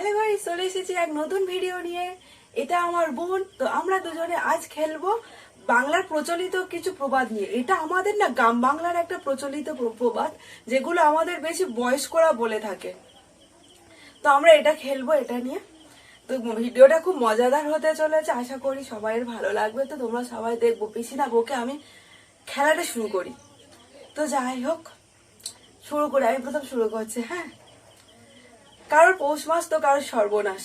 Hello ভাই চলে এসেছি এক নতুন ভিডিও নিয়ে। এটা আমার বোন, তো আমরা দুজনে আজ খেলব বাংলার প্রচলিত কিছু প্রবাদ নিয়ে। এটা আমাদের না গ্রাম বাংলার একটা প্রচলিত প্রবাদ, যেগুলো আমাদের বেশি বয়স্করা বলে থাকে। তো আমরা এটা খেলব, এটা নিয়ে। তো ভিডিওটা খুব মজাদার হতে চলেছে, আশা করি সবাইয়ের ভালো লাগবে। তো তোমরা সবাই দেখব, পিসি না বকে আমি খেলাটা শুরু করি। তো যাই হোক, শুরু করে, আমি প্রথম শুরু করছি হ্যাঁ? কারোর পৌষ মাস তো কারোর সর্বনাশ।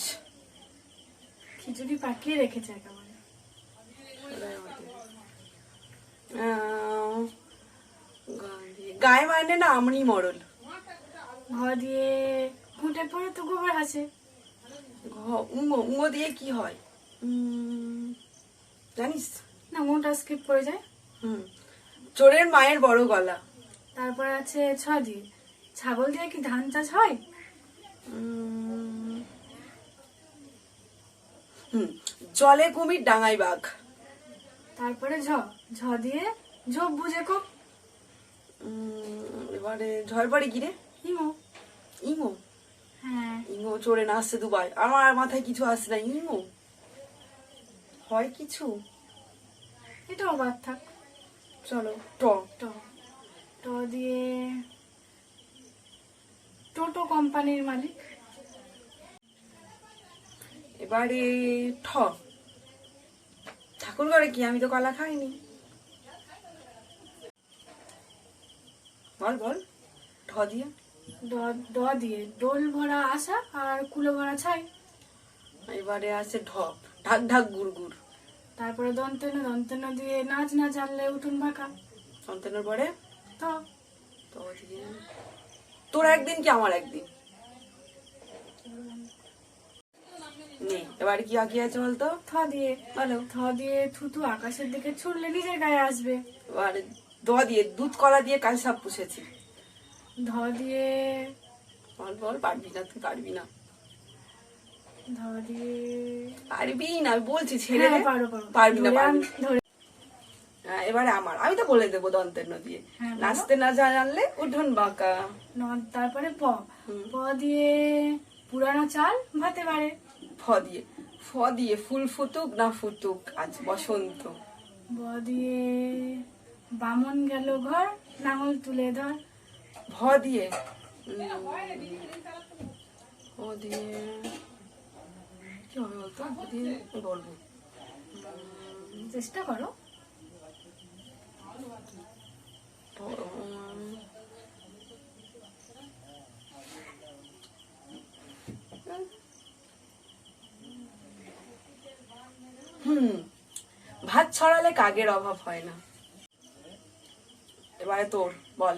খিচুড়ি পাকিয়ে রেখেছে একেবারে। গায়ে মানে না আমনি মরল ঘর দিয়ে ঘুঁটে পরে তো গোবর আছে ঘ- উঙো উঙো দিয়ে কি হয়? জানিস? না মোটা স্কিপ করে যায়। হুম চোরের মায়ের বড় গলা। তারপর আছে ছ দিয়ে। ছাগল দিয়ে কি ধান চাষ হয়? উম, হুম জলে কুমির ডাঙাই বাঘ। তারপরে ঝ ঝ দিয়ে ঝোপ বুঝে উম, এবারে ঝড়বাড়ি গিরে ইমো। ইঙো হ্যাঁ। ইঙো চড়ে না আসছে দুবাই আমার মাথায় কিছু আসছে না ইঙো হয় কিছু? এটাও বাদ থাক। চলো ট। ট। ট দিয়ে কোম্পানির মালিক। এবারে ঠ। ঠাকুর ঘরে কি? আমি তো কলা খাইনি। বল বল। ঠ দিয়ে। ড দিয়ে। ডোল ভরা আশা আর কুলো ভরা ছাই। এবারে আছে ঢ। ঢাক ঢাক গুড় গুড়। তারপরে দন্তেন দন্তেন দিয়ে নাচ না জানলে উঠুন বাঁকা। সন্তানের পরে? তো। তো দিয়ে। তোর একদিন কি আমার একদিন? এবারে কি আঁকি আছে বলতো? থ দিয়ে। বলো। থ দিয়ে থুতু আকাশের দিকে ছুড়লে নিজের গায়ে আসবে। দ দিয়ে দুধ কলা দিয়ে কাল সাপ পুষেছি। ধ দিয়ে বল বল পারবি না তুই পারবি না। ধ দিয়ে পারবি না বলছি ছেড়ে হ্যাঁ। পারো, পারো। পারবি না ধরে পারবি ধরে এবারে আমার। আমি তো বলে দেবো দন্তের নদী হ্যাঁ, নাচতে না জানলে উঠুন বাঁকা। তারপরে প প দিয়ে পুরানো চাল ভাতে বাড়ে। ফ দিয়ে। ফ দিয়ে ফুল ফুটুক না ফুটুক আজ বসন্ত। ব দিয়ে বামন গেল ঘর নাঙল তুলে ধর। ভ দিয়ে উম, দিয়ে কি হবে বলতো? দিয়ে বলব। চেষ্টা করো ভ- উম, হুম ভাত ছড়ালে কাগের অভাব হয় না। এবারে তোর বল।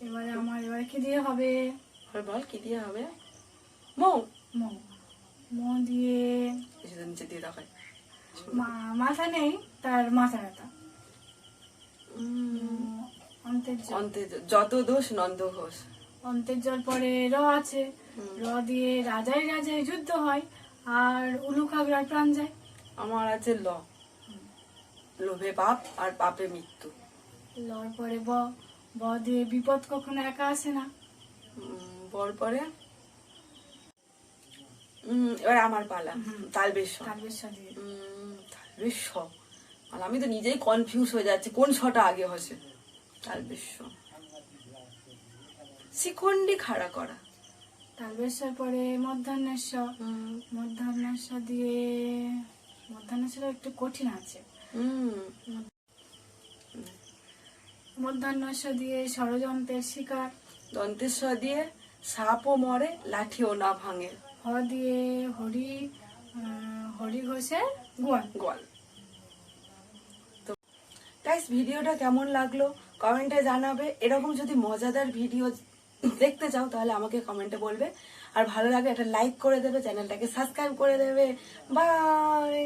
এবারে আমার এবারে কি দিয়ে হবে? এবার বল কি দিয়ে হবে? মৌ। ম। ম দিয়ে কিছুদিন নিচে দিয়ে দেখায় মা- মাথা নেই তার মাথা ব্যথা। অন্তে যত দোষ নন্দ ঘোষ। অন্তের জল পরে র আছে। র দিয়ে রাজাই রাজাই যুদ্ধ হয়। আর উলু খাগড়ার প্রাণ যায়? আমার আছে ল। লোভে পাপ আর পাপে মৃত্যু। লর পরে ব ব দিয়ে বিপদ কখনো একা আসে না? বর পরে? এবার আমার পালা তাল বেশ তারবেশ্বর দিয়ে। তাল বেশ আর আমি তো নিজেই কনফিউজ হয়ে যাচ্ছি কোন ছটা আগে হসে? তাল বেশ শিখন্ডি খাড়া করা। তারবেশ্বর পরে মধ্যাহ্নেশ্বর মধ্যাহ্নেশ্বর দিয়ে মধ্যাহ্নেশ্বর একটু কঠিন আছে। মধ্যাহ্নেশ্বর দিয়ে ষড়যন্ত্রের শিকার। দন্তেশ্বর দিয়ে সাপও মরে লাঠিও না ভাঙে। হ দিয়ে হরি হরি ঘোষের গোয়াল। গোয়াল। তো গাইস ভিডিওটা কেমন লাগল? কমেন্টে জানাবে। এরকম যদি মজাদার ভিডিও দেখতে চাও, তাহলে আমাকে কমেন্টে বলবে। আর ভালো লাগে একটা লাইক করে দেবে চ্যানেলটাকে সাবস্ক্রাইব করে দেবে। বাই